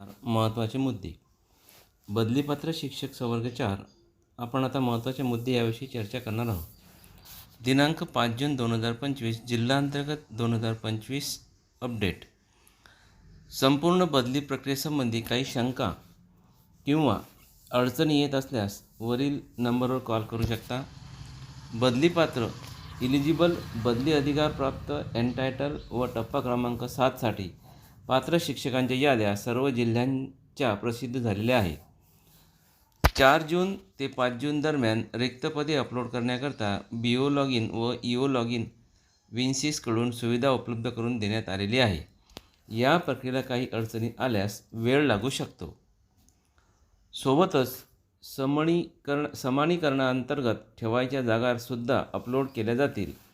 महत्त्वाचे मुद्दे. बदलीपात्र शिक्षक संवर्ग चार. आपण आता महत्त्वाचे मुद्दे याविषयी चर्चा करणार आहोत. दिनांक पाच जून दोन हजार पंचवीस जिल्हांतर्गत दोन हजार पंचवीस अपडेट. संपूर्ण बदली प्रक्रियेसंबंधी काही शंका किंवा अडचणी येत असल्यास वरील नंबरवर कॉल करू शकता. बदलीपात्र इलिजिबल बदली अधिकार प्राप्त एन्टायटल व टप्पा क्रमांक सातसाठी पात्र शिक्षकांच्या याद्या सर्व जिल्ह्यांच्या प्रसिद्ध झालेल्या आहेत. चार जून ते पाच जून दरम्यान रिक्तपदे अपलोड करण्याकरता बीओ लॉग इन व ईओ लॉग इन विन्सिसकडून सुविधा उपलब्ध करून देण्यात आलेली आहे. या प्रक्रियेला काही अडचणी आल्यास वेळ लागू शकतो. सोबतच समणीकरण समानीकरणाअंतर्गत ठेवायच्या जागासुद्धा अपलोड केल्या जातील.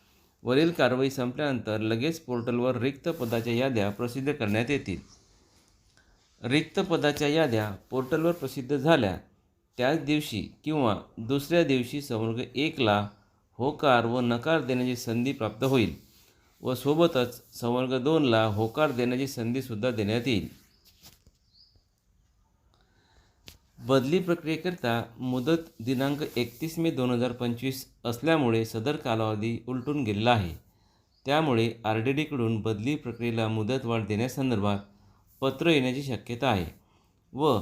वरील कारवाई संपल्यानंतर लगेच पोर्टलवर रिक्त पदाच्या याद्या प्रसिद्ध करण्यात येतील. रिक्त पदाच्या याद्या पोर्टलवर प्रसिद्ध झाल्या. त्याच दिवशी किंवा दुसऱ्या दिवशी संवर्ग एकला होकार व नकार देण्याची संधी प्राप्त होईल व सोबतच संवर्ग दोनला होकार देण्याची संधीसुद्धा देण्यात येईल. बदली प्रक्रियेकरिता मुदत दिनांक एकतीस मे दोन हजार पंचवीस असल्यामुळे सदर कालावधी उलटून गेलेला आहे. त्यामुळे आर डी डीकडून बदली प्रक्रियेला मुदतवाढ देण्यासंदर्भात पत्र येण्याची शक्यता आहे व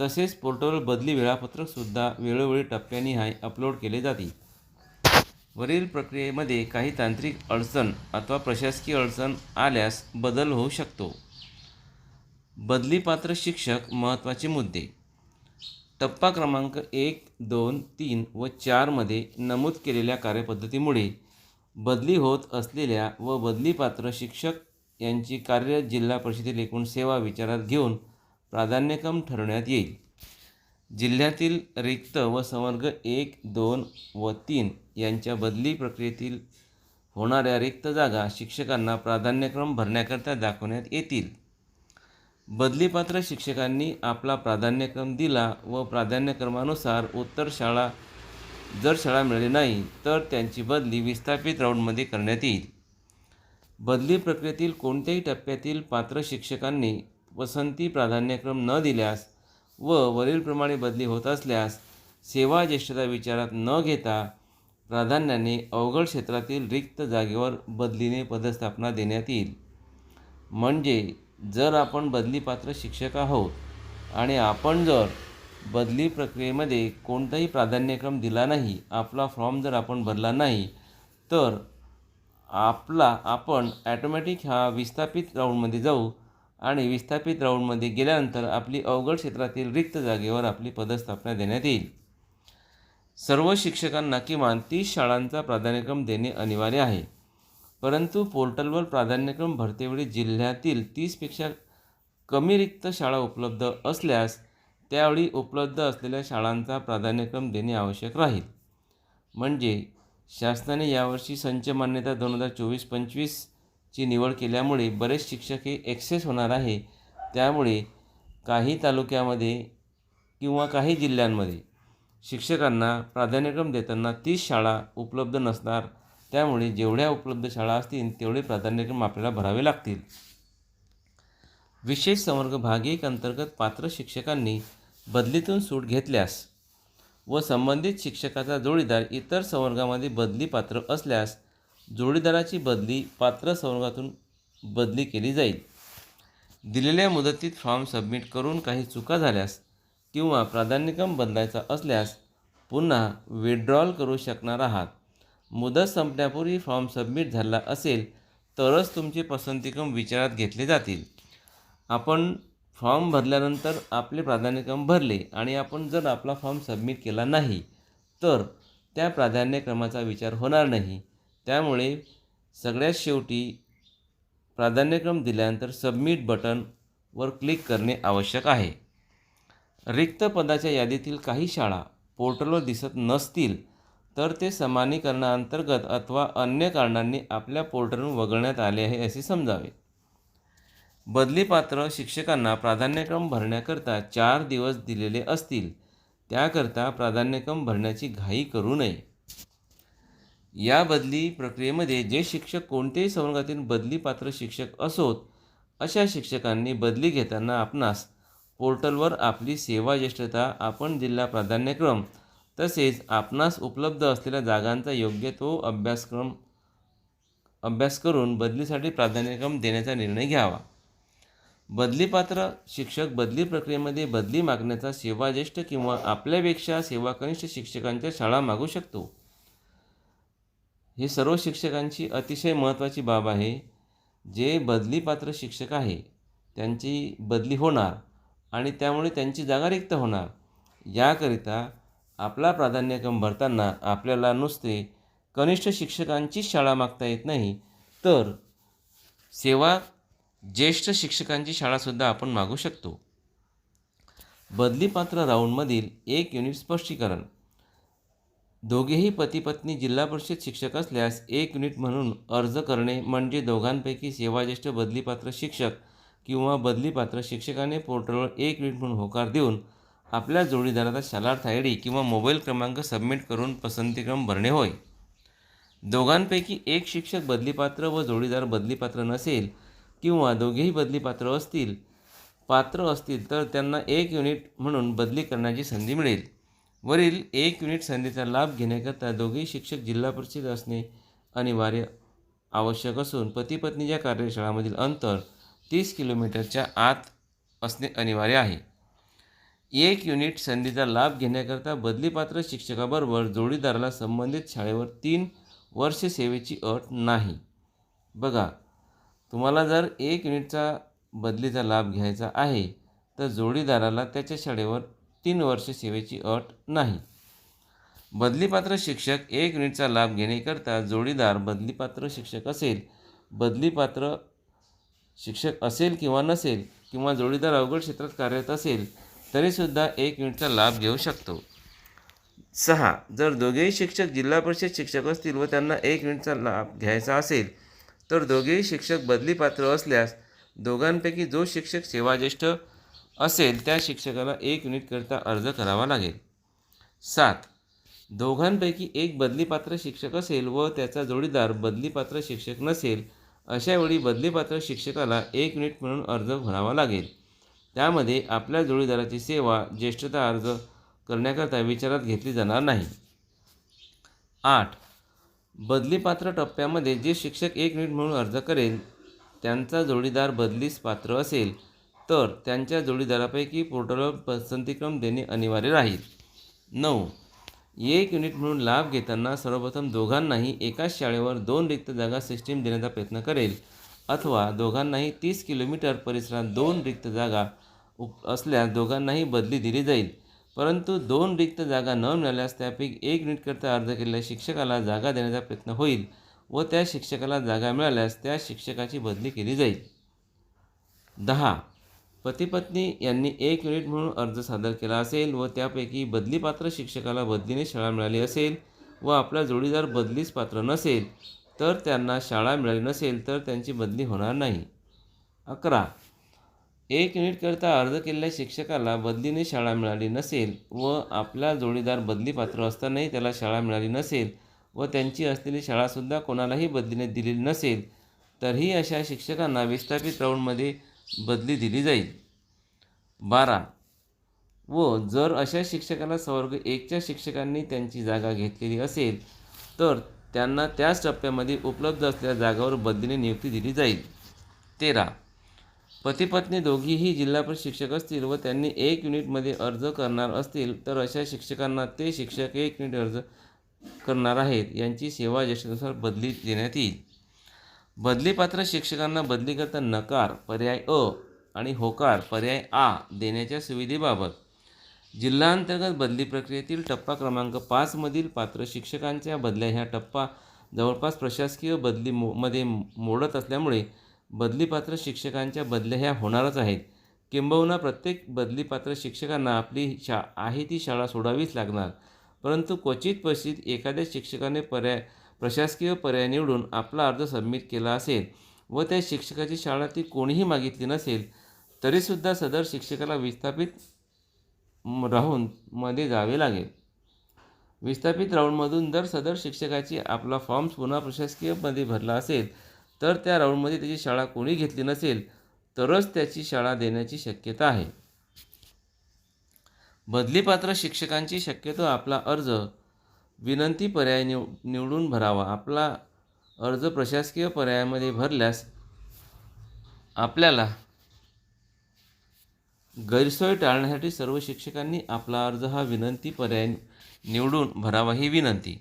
तसेच पोर्टलवर बदली वेळापत्रकसुद्धा वेळोवेळी टप्प्यानिहाय अपलोड केले जाते. वरील प्रक्रियेमध्ये काही तांत्रिक अडचण अथवा प्रशासकीय अडचण आल्यास बदल होऊ शकतो. बदलीपात्र शिक्षक महत्त्वाचे मुद्दे टप्पा क्रमांक एक दोन तीन व चारमध्ये नमूद केलेल्या कार्यपद्धतीमुळे बदली होत असलेल्या व बदलीपात्र शिक्षक यांची कार्य जिल्हा परिषदेतील एकूण सेवा विचारात घेऊन प्राधान्यक्रम ठरवण्यात येईल. जिल्ह्यातील रिक्त व संवर्ग एक दोन व तीन यांच्या बदली प्रक्रियेतील होणाऱ्या रिक्त जागा शिक्षकांना प्राधान्यक्रम भरण्याकरता दाखवण्यात येतील. बदलीपात्र शिक्षकांनी आपला प्राधान्यक्रम दिला व प्राधान्यक्रमानुसार उत्तर शाळा जर शाळा मिळाली नाही तर त्यांची बदली विस्थापित राऊंडमध्ये करण्यात येईल. बदली प्रक्रियेतील कोणत्याही टप्प्यातील पात्र शिक्षकांनी पसंती प्राधान्यक्रम न दिल्यास व वरीलप्रमाणे बदली होत असल्यास सेवा ज्येष्ठता विचारात न घेता प्राधान्याने अवघड क्षेत्रातील रिक्त जागेवर बदलीने पदस्थापना देण्यात येईल. म्हणजे जर आपण बदलीपात्र शिक्षक आहोत आणि आपण जर बदली प्रक्रियेमध्ये कोणताही प्राधान्यक्रम दिला नाही आपला फॉर्म जर आपण भरला नाही तर आपला आपण ॲटोमॅटिक ह्या विस्थापित राऊंडमध्ये जाऊ आणि विस्थापित राऊंडमध्ये गेल्यानंतर आपली अवघड क्षेत्रातील रिक्त जागेवर आपली पदस्थापना देण्यात येईल. सर्व शिक्षकांना किमान तीस शाळांचा प्राधान्यक्रम देणे अनिवार्य आहे. परंतु पोर्टलवर प्राधान्यक्रम भरतेवेळी जिल्ह्यातील तीसपेक्षा कमी रिक्त शाळा उपलब्ध असल्यास त्यावेळी उपलब्ध असलेल्या शाळांचा प्राधान्यक्रम देणे आवश्यक राहील. म्हणजे शासनाने यावर्षी संच मान्यता दोन हजार चोवीस पंचवीसची निवड केल्यामुळे बरेच शिक्षक हे एक्सेस होणार आहे. त्यामुळे काही तालुक्यामध्ये किंवा काही जिल्ह्यांमध्ये शिक्षकांना प्राधान्यक्रम देताना तीस शाळा उपलब्ध नसणार त्यामुळे जेवढ्या उपलब्ध शाळा असतील तेवढे प्राधान्यक्रम आपल्याला भरावे लागतील. विशेष संवर्ग भाग एक अंतर्गत पात्र शिक्षकांनी बदलीतून सूट घेतल्यास व संबंधित शिक्षकाचा जोडीदार इतर संवर्गामध्ये बदली पात्र असल्यास जोडीदाराची बदली पात्र संवर्गातून बदली केली जाईल. दिलेल्या मुदतीत फॉर्म सबमिट करून काही चुका झाल्यास किंवा प्राधान्यक्रम बदलायचा असल्यास पुन्हा विड्रॉल करू शकणार आहात. मुदत संपण्यापूर्वी फॉर्म सबमिट झाला असेल तरच तुमचे पसंतीक्रम विचारात घेतले जातील. आपण फॉर्म भरल्यानंतर आपले प्राधान्यक्रम भरले आणि आपण जर आपला फॉर्म सबमिट केला नाही तर त्या प्राधान्यक्रमाचा विचार होणार नाही. त्यामुळे सगळ्यात शेवटी प्राधान्यक्रम दिल्यानंतर सबमिट बटनवर क्लिक करणे आवश्यक आहे. रिक्त पदाच्या यादीतील काही शाळा पोर्टलवर दिसत नसतील तर ते समानीकरणाअंतर्गत अथवा अन्य कारणांनी आपल्या पोर्टलवरून वगळण्यात आले आहे असे समजावे. बदलीपात्र शिक्षकांना प्राधान्यक्रम भरण्याकरता चार दिवस दिलेले असतील त्याकरता प्राधान्यक्रम भरण्याची घाई करू नये. या बदली प्रक्रियेमध्ये जे शिक्षक कोणत्याही संवर्गातील बदलीपात्र शिक्षक असोत अशा शिक्षकांनी बदली घेताना आपणास पोर्टलवर आपली सेवा ज्येष्ठता आपण दिलेला प्राधान्यक्रम तसेच आपणास उपलब्ध असलेल्या जागांचा योग्य तो अभ्यासक्रम अभ्यास करून बदलीसाठी प्राधान्यक्रम देण्याचा निर्णय घ्यावा. बदलीपात्र शिक्षक बदली प्रक्रियेमध्ये बदली मागण्याचा सेवाज्येष्ठ किंवा आपल्यापेक्षा सेवाकनिष्ठ शिक्षकांच्या शाळा मागू शकतो. हे सर्व शिक्षकांची अतिशय महत्त्वाची बाब आहे. जे बदलीपात्र शिक्षक आहे त्यांची बदली होणार आणि त्यामुळे त्यांची जागा रिक्त होणार. याकरिता आपला प्राधान्यक्रम भरताना आपल्याला नुसते कनिष्ठ शिक्षकांचीच शाळा मागता येत नाही तर सेवा ज्येष्ठ शिक्षकांची शाळासुद्धा आपण मागू शकतो. बदलीपात्र राऊंडमधील एक युनिट स्पष्टीकरण. दोघेही पतीपत्नी जिल्हा परिषद शिक्षक असल्यास एक युनिट म्हणून अर्ज करणे म्हणजे दोघांपैकी सेवाज्येष्ठ बदलीपात्र शिक्षक किंवा बदलीपात्र शिक्षकाने पोर्टलवर एक युनिट म्हणून होकार देऊन आपल्या जोडीदाराचा शालार्थ आय डी किंवा मोबाईल क्रमांक सबमिट करून पसंतीक्रम भरणे होय. दोघांपैकी एक शिक्षक बदलीपात्र व जोडीदार बदलीपात्र नसेल किंवा दोघेही बदलीपात्र असतील पात्र असतील तर त्यांना एक युनिट म्हणून बदली करण्याची संधी मिळेल. वरील एक युनिट संधीचा लाभ घेण्याकरता दोघेही शिक्षक जिल्हा परिषद असणे अनिवार्य आवश्यक असून पती पत्नीच्या कार्यशाळामधील अंतर तीस किलोमीटरच्या आत असणे अनिवार्य आहे. एक युनिट संधीचा लाभ घेण्याकरता बदलीपात्र शिक्षकाबरोबर जोडीदाराला संबंधित शाळेवर तीन वर्ष सेवेची अट नाही. बघा तुम्हाला जर एक युनिटचा बदलीचा लाभ घ्यायचा आहे तर जोडीदाराला त्याच्या शाळेवर तीन वर्ष सेवेची अट नाही. बदलीपात्र शिक्षक एक युनिटचा लाभ घेण्याकरता जोडीदार बदलीपात्र शिक्षक असेल बदलीपात्र शिक्षक असेल किंवा नसेल किंवा जोडीदार अवघड क्षेत्रात कार्यरत असेल तरीसुद्धा एक युनिटचा लाभ घेऊ शकतो. सहा. जर दोघेही शिक्षक जिल्हा परिषद शिक्षक असतील व त्यांना एक युनिटचा लाभ घ्यायचा असेल तर दोघेही शिक्षक बदली पात्र असल्यास दोघांपैकी जो शिक्षक सेवाज्येष्ठ असेल त्या शिक्षकाला एक युनिटकरता अर्ज करावा लागेल. सात. दोघांपैकी एक बदलीपात्र शिक्षक असेल व त्याचा जोडीदार बदलीपात्र शिक्षक नसेल अशावेळी बदलीपात्र शिक्षकाला एक युनिट म्हणून अर्ज भरावा लागेल. त्यामध्ये आपल्या जोडीदाराची सेवा ज्येष्ठता अर्ज करण्याकरता विचारात घेतली जाणार नाही. आठ. बदलीपात्र टप्प्यामध्ये जे शिक्षक एक युनिट म्हणून अर्ज करेल त्यांचा जोडीदार बदलीस पात्र असेल तर त्यांच्या जोडीदारापैकी पोर्टलवर पसंतीक्रम देणे अनिवार्य राहील. नऊ. एक युनिट म्हणून लाभ घेताना सर्वप्रथम दोघांनाही एकाच शाळेवर दोन रिक्त जागा सिस्टीम देण्याचा प्रयत्न करेल. अथवा दोघांनाही तीस किलोमीटर परिसरात दोन रिक्त जागा उप असल्यास दोघांनाही बदली दिली जाईल. परंतु दोन रिक्त जागा न मिळाल्यास त्यापैकी एक युनिटकरता अर्ज केलेल्या शिक्षकाला जागा देण्याचा प्रयत्न होईल व त्या शिक्षकाला जागा मिळाल्यास त्या शिक्षकाची बदली केली जाईल. दहा. पतीपत्नी यांनी एक युनिट म्हणून अर्ज सादर केला असेल व त्यापैकी बदलीपात्र शिक्षकाला बदलीने शाळा मिळाली असेल व आपला जोडीदार बदलीस पात्र नसेल तर त्यांना शाळा मिळाली नसेल तर त्यांची बदली होणार नाही. अकरा. एक युनिटकरता अर्ज केलेल्या शिक्षकाला बदलीने शाळा मिळाली नसेल व आपला जोडीदार बदलीपात्र असतानाही त्याला शाळा मिळाली नसेल व त्यांची असलेली शाळासुद्धा कोणालाही बदलीने दिलेली नसेल तरीही अशा शिक्षकांना विस्थापित राऊंडमध्ये बदली दिली जाईल. बारा. व जर अशा शिक्षकाला सवर्ग एकच्या शिक्षकांनी त्यांची जागा घेतलेली असेल तर त्यांना त्याच टप्प्यामध्ये उपलब्ध असलेल्या जागावर बदलीने नियुक्ती दिली जाईल. तेरा. पतीपत्नी दोघीही जिल्हा परिषद शिक्षक असतील व त्यांनी एक युनिटमध्ये अर्ज करणार असतील तर अशा शिक्षकांना ते शिक्षक एक युनिट अर्ज करणार आहेत यांची सेवा ज्येष्ठतेनुसार बदली देण्यात येईल. बदलीपात्र शिक्षकांना बदलीकरता नकार पर्याय अ आणि होकार पर्याय आ देण्याच्या सुविधेबाबत जिल्हांतर्गत बदली प्रक्रियेतील टप्पा क्रमांक पाचमधील पात्र शिक्षकांच्या बदल्या ह्या टप्पा जवळपास प्रशासकीय बदली मो मध्ये मोडत असल्यामुळे बदलीपात्र शिक्षकांच्या बदल्या ह्या होणारच आहेत. किंबहुना प्रत्येक बदलीपात्र शिक्षकांना आपली शा आहे ती शाळा सोडावीच लागणार. परंतु क्वचित क्वचित एखाद्या शिक्षकाने पर्याय प्रशासकीय पर्याय निवडून आपला अर्ज सबमिट केला असेल व त्या शिक्षकाची शाळा ती कोणीही मागितली नसेल तरीसुद्धा सदर शिक्षकाला विस्थापित राहून मध्ये जावे लागेल. विस्थापित राऊंडमधून जर सदर शिक्षकाची आपला फॉर्म पुन्हा प्रशासकीयमध्ये भरला असेल तर त्या राऊंडमध्ये त्याची शाळा कोणी घेतली नसेल तरच त्याची शाळा देण्याची शक्यता आहे. बदलीपात्र शिक्षकांची शक्यतो आपला अर्ज विनंती पर्याय निव निवडून भरावा. आपला अर्ज प्रशासकीय पर्यायामध्ये भरल्यास आपल्याला गैरसोय टाळण्यासाठी सर्व शिक्षकांनी आपला अर्ज हा विनंती पर्याय निवडून भरावा ही विनंती.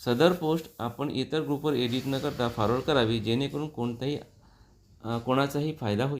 सदर पोस्ट आपण इतर ग्रुपवर एडिट न करता फॉरवर्ड करावी जेणेकरून कोणताही कोणाचाही फायदा होईल.